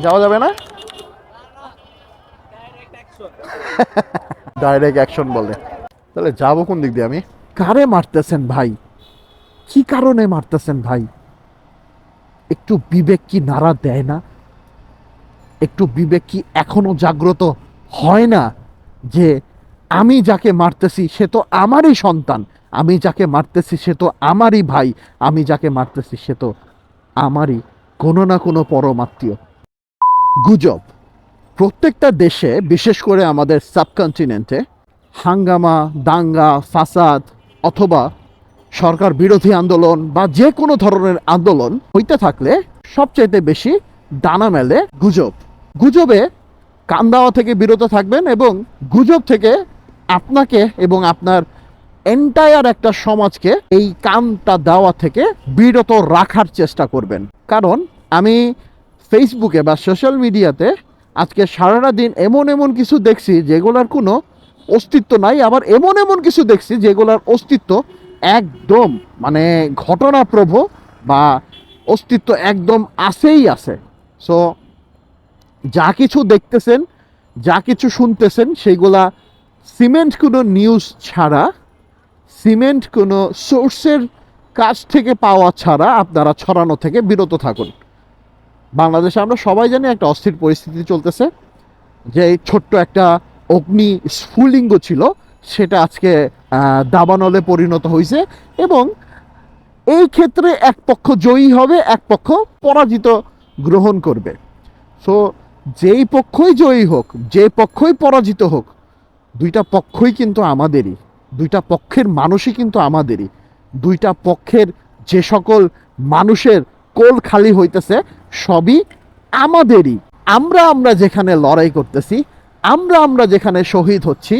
যাওয়া যাবে না? ডাইরেক্ট অ্যাকশন বলে। তাহলে যাব কোন দিক দিয়ে আমি? কারে মারতেছেন ভাই? কি কারণে মারতেছেন ভাই? একটু বিবেক কি নাড়া দেয় না? একটু বিবেক কি এখনও জাগ্রত হয় না যে আমি যাকে মারতেছি সে তো আমারই সন্তান আমি যাকে মারতেছি সে তো আমারই ভাই আমি যাকে মারতেছি সে তো আমারই কোনো না কোনো পরমাত্মীয় গুজব। প্রত্যেকটা দেশে, বিশেষ করে আমাদের সাবকন্টিনেন্টে, হাঙ্গামা, দাঙ্গা, ফাসাদ অথবা সরকার বিরোধী আন্দোলন বা যে কোনো ধরনের আন্দোলন হইতে থাকলে সবচাইতে বেশি ডানা মেলে গুজব। গুজবে কান দেওয়া থেকে বিরত থাকবেন এবং গুজব থেকে আপনাকে এবং আপনার এন্টায়ার একটা সমাজকে এই কানটা দেওয়া থেকে বিরত রাখার চেষ্টা করবেন। কারণ আমি ফেসবুকে বা সোশ্যাল মিডিয়াতে আজকে সারাটা দিন এমন এমন কিছু দেখছি যেগুলোর কোনো অস্তিত্ব নাই, আবার এমন এমন কিছু দেখছি যেগুলোর অস্তিত্ব একদম মানে ঘটনাপ্রভ বা অস্তিত্ব একদম আছেই আছে। সো যা কিছু দেখতেছেন, যা কিছু শুনতেছেন সেইগুলা সিমেন্ট কোনো নিউজ ছাড়া সিমেন্ট কোনো সোর্সের কাছ থেকে পাওয়া ছাড়া আপনারা ছড়ানো থেকে বিরত থাকুন। বাংলাদেশে আমরা সবাই জানি একটা অস্থির পরিস্থিতি চলতেছে। যে এই ছোট্ট একটা অগ্নি স্ফুলিঙ্গ ছিল, সেটা আজকে দাবানলে পরিণত হয়েছে এবং এই ক্ষেত্রে এক পক্ষ জয়ী হবে, এক পক্ষ পরাজিত গ্রহণ করবে। সো যেই পক্ষই জয়ী হোক, যে পক্ষই পরাজিত হোক, দুইটা পক্ষই কিন্তু আমাদেরই, দুইটা পক্ষের মানুষই কিন্তু আমাদেরই, দুইটা পক্ষের যে সকল মানুষের কোল খালি হইতেছে, সবই আমাদেরই। আমরা আমরা যেখানে লড়াই করতেছি, আমরা আমরা যেখানে শহীদ হচ্ছি,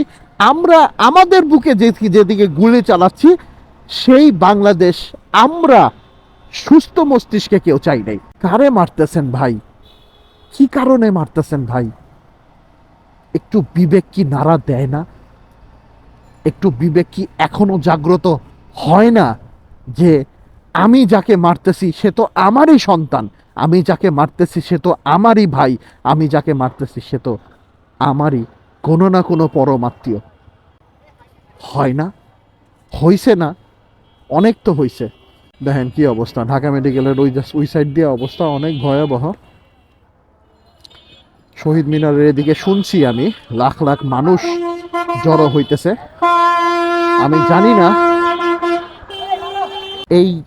আমরা আমাদের বুকে যেদিকে গুলি চালাচ্ছি, সেই বাংলাদেশ আমরা সুস্থ মস্তিষ্কে কেউ চাই নাই। কারে মারতেছেন ভাই? কি কারণে মারতেছেন ভাই? একটু বিবেক কি নাড়া দেয় না? একটু বিবেক কি এখনও জাগ্রত হয় না যে আমি যাকে মারতেছি সে তো আমারই সন্তান। আমি যাকে মারতেছি সে তো আমারই ভাই। আমি যাকে মারতেছি সে তো আমারই কোনো না কোনো পরমাত্মীয় হয় না? হইছে না? অনেক তো হইছে। দেখেন কি অবস্থা। ঢাকা মেডিকেলের ওই ওই সাইড দিয়ে অবস্থা অনেক ভয়াবহ। শহীদ মিনারের এদিকে শুনছি আমি, লাখ লাখ মানুষ জড়ো হইতেছে। আমি জানি না এই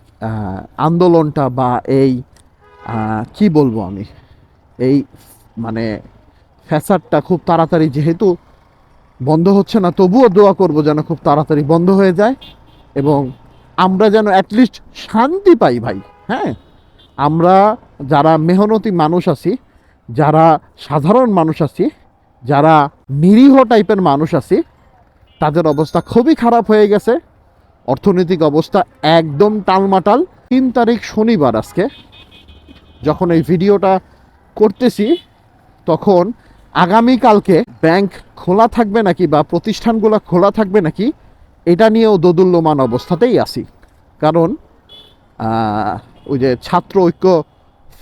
আন্দোলনটা বা এই কি বলব আমি? এই মানে ফ্যাসাদটা খুব তাড়াতাড়ি যেহেতু বন্ধ হচ্ছে না, তবুও দোয়া করব যেন খুব তাড়াতাড়ি বন্ধ হয়ে যায় এবং আমরা যেন অ্যাটলিস্ট শান্তি পাই ভাই হ্যাঁ? আমরা যারা মেহনতি মানুষ আছি, যারা সাধারণ মানুষ আছি, যারা নিরীহ টাইপের মানুষ আছি, তাদের অবস্থা খুবই খারাপ হয়ে গেছে। অর্থনৈতিক অবস্থা একদম টালমাটাল। তিন তারিখ শনিবার আজকে। যখন এই ভিডিওটা করতেছি, তখন আগামীকালকে ব্যাংক খোলা থাকবে নাকি বা প্রতিষ্ঠানগুলো খোলা থাকবে নাকি, এটা নিয়েও দোদুল্যমান অবস্থাতেই আছি। কারণ ওই যে ছাত্র ঐক্য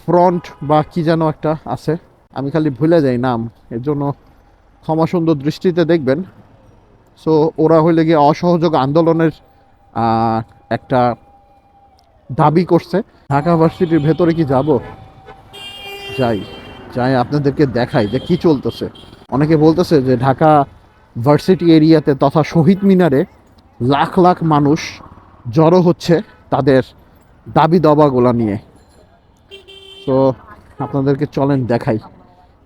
ফ্রন্ট বা কি যেন একটা আছে, আমি খালি ভুলে যাই নাম, এর জন্য ক্ষমা সুন্দর দৃষ্টিতে দেখবেন। সো, ওরা হইলে গিয়ে অসহযোগ আন্দোলনের একটা দাবি করছে, ঢাকা ভার্সিটির ভেতরে কি যাব? যাই যাই আপনাদেরকে দেখাই যে কি চলতেছে। অনেকে বলতেছে যে ঢাকা ভার্সিটি এরিয়াতে তথা শহীদ মিনারে লাখ লাখ মানুষ জড়ো হচ্ছে তাদের দাবি দাবাগুলো নিয়ে। তো আপনাদেরকে চলেন দেখাই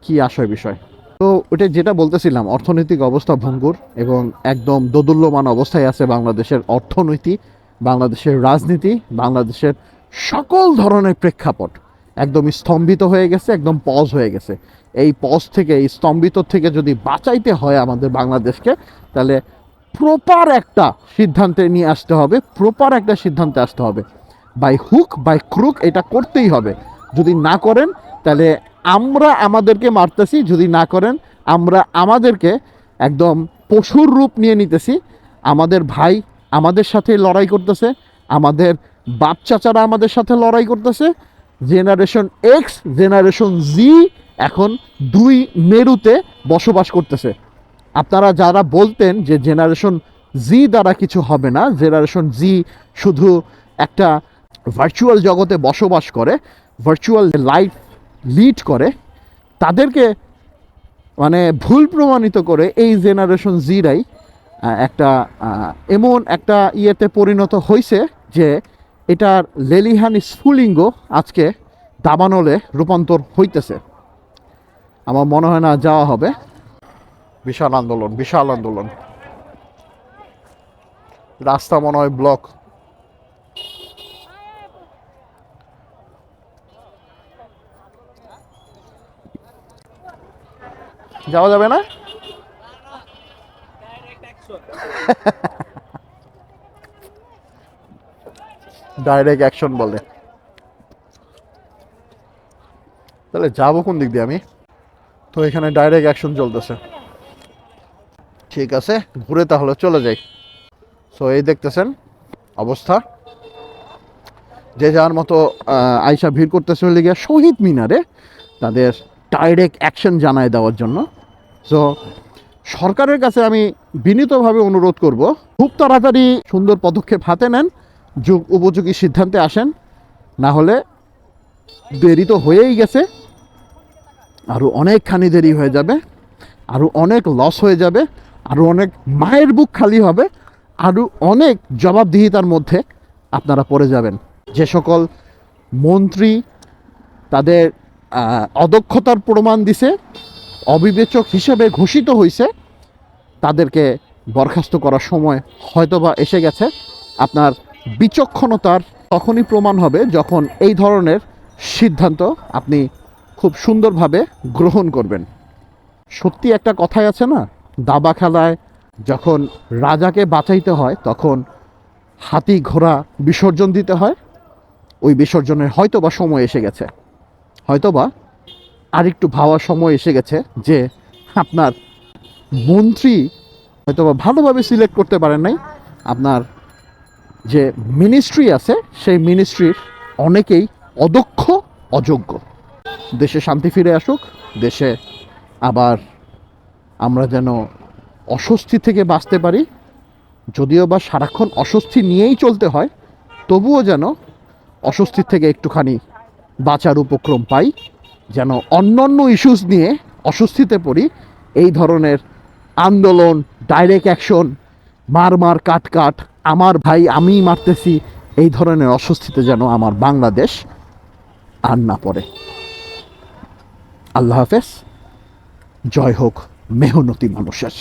কি আশয় বিষয়। তো ওটা যেটা বলতেছিলাম, অর্থনৈতিক অবস্থা ভঙ্গুর এবং একদম দোদুল্যমান অবস্থায় আছে বাংলাদেশের অর্থনীতি, বাংলাদেশের রাজনীতি, বাংলাদেশের সকল ধরনের প্রেক্ষাপট। একদম স্তম্ভিত হয়ে গেছে, একদম পজ হয়ে গেছে। এই পজ থেকে, এই স্তম্ভিত থেকে যদি বাঁচাইতে হয় আমাদের বাংলাদেশকে, তাহলে প্রপার একটা সিদ্ধান্তে নিয়ে আসতে হবে প্রপার একটা সিদ্ধান্তে আসতে হবে। বাই হুক বাই ক্রুক এটা করতেই হবে। যদি না করেন, তাহলে আমরা আমাদেরকে মারতেছি, যদি না করেন, আমরা আমাদেরকে একদম পশুর রূপ নিয়ে নিতেছি। আমাদের ভাই আমাদের সাথে লড়াই করতেছে, আমাদের বাপ চাচারা আমাদের সাথে লড়াই করতেছে। জেনারেশন এক্স জেনারেশন জি এখন দুই মেরুতে বসবাস করতেছে। আপনারা যারা বলতেন যে জেনারেশন জি দ্বারা কিছু হবে না, জেনারেশন জি শুধু একটা ভার্চুয়াল জগতে বসবাস করে ভার্চুয়াল লাইফ লিড করে, তাদেরকে মানে ভুল প্রমাণিত করে এই জেনারেশন জিরাই একটা এমন একটা ইয়েতে পরিণত হয়েছে যে এটার লেলিহান স্ফুলিঙ্গ আজকে দাবানলে রূপান্তর হইতেছে। আমার মনে হয় না যাওয়া হবে। বিশাল আন্দোলন বিশাল আন্দোলন। রাস্তা মনে হয় ব্লক যাওয়া যাবে না? ডাইরেক্ট অ্যাকশন বলে। তাহলে যাব কোন দিক দিয়ে আমি? তো এখানে ডাইরেক্ট অ্যাকশন চলতেছে। ঠিক আছে, ঘুরে তাহলে চলে যাই। সো এই দেখতেছেন অবস্থা। যে যার মতো আয়সা ভিড় করতেছে হলে গিয়ে শহীদ মিনারে তাদের ডাইরেক্ট অ্যাকশন জানায় দেওয়ার জন্য। সো সরকারের কাছে আমি বিনীতভাবে অনুরোধ করব, খুব তাড়াতাড়ি সুন্দর পদক্ষেপ হাতে নেন, যুগ উপযোগী সিদ্ধান্তে আসেন, না হলে দেরি তো হয়েই গেছে আরও অনেকখানি দেরি হয়ে যাবে আরও অনেক লস হয়ে যাবে আরও অনেক মায়ের বুক খালি হবে আরও অনেক জবাবদিহিতার মধ্যে আপনারা পড়ে যাবেন। যে সকল মন্ত্রী তাদের অদক্ষতার প্রমাণ দিছে অবিবেচক হিসেবে ঘোষিত হয়েছে তাদেরকে বরখাস্ত করার সময় হয়তোবা এসে গেছে। আপনার বিচক্ষণতার তখনই প্রমাণ হবে যখন এই ধরনের সিদ্ধান্ত আপনি খুব সুন্দরভাবে গ্রহণ করবেন। সত্যি একটা কথাই আছে না, দাবা খেলায় যখন রাজাকে বাঁচাইতে হয়, তখন হাতি ঘোড়া বিসর্জন দিতে হয়। ওই বিসর্জনের হয়তোবা সময় এসে গেছে। হয়তোবা আরেকটু ভাবার সময় এসে গেছে যে আপনার মন্ত্রী হয়তোবা ভালোভাবে সিলেক্ট করতে পারেন নাই। আপনার যে মিনিস্ট্রি আছে, সেই মিনিস্ট্রির অনেকেই অদক্ষ, অযোগ্য। দেশে শান্তি ফিরে আসুক, দেশে আবার আমরা যেন অস্বস্তি থেকে বাঁচতে পারি, যদিও বা সারাক্ষণ অস্বস্তি নিয়েই চলতে হয়, তবুও যেন অস্বস্তির থেকে একটুখানি বাঁচার উপক্রম পাই। যেন অন্য অন্য ইস্যুস নিয়ে অস্বস্তিতে পড়ি, এই ধরনের আন্দোলন ডাইরেক্ট অ্যাকশন মার মার কাট কাট, আমার ভাই আমি মারতেছি, এই ধরনের অস্বস্তিতে যেন আমার বাংলাদেশ আর না পড়ে। আল্লাহ হাফেজ, জয় হোক মেহনতি মানুষের।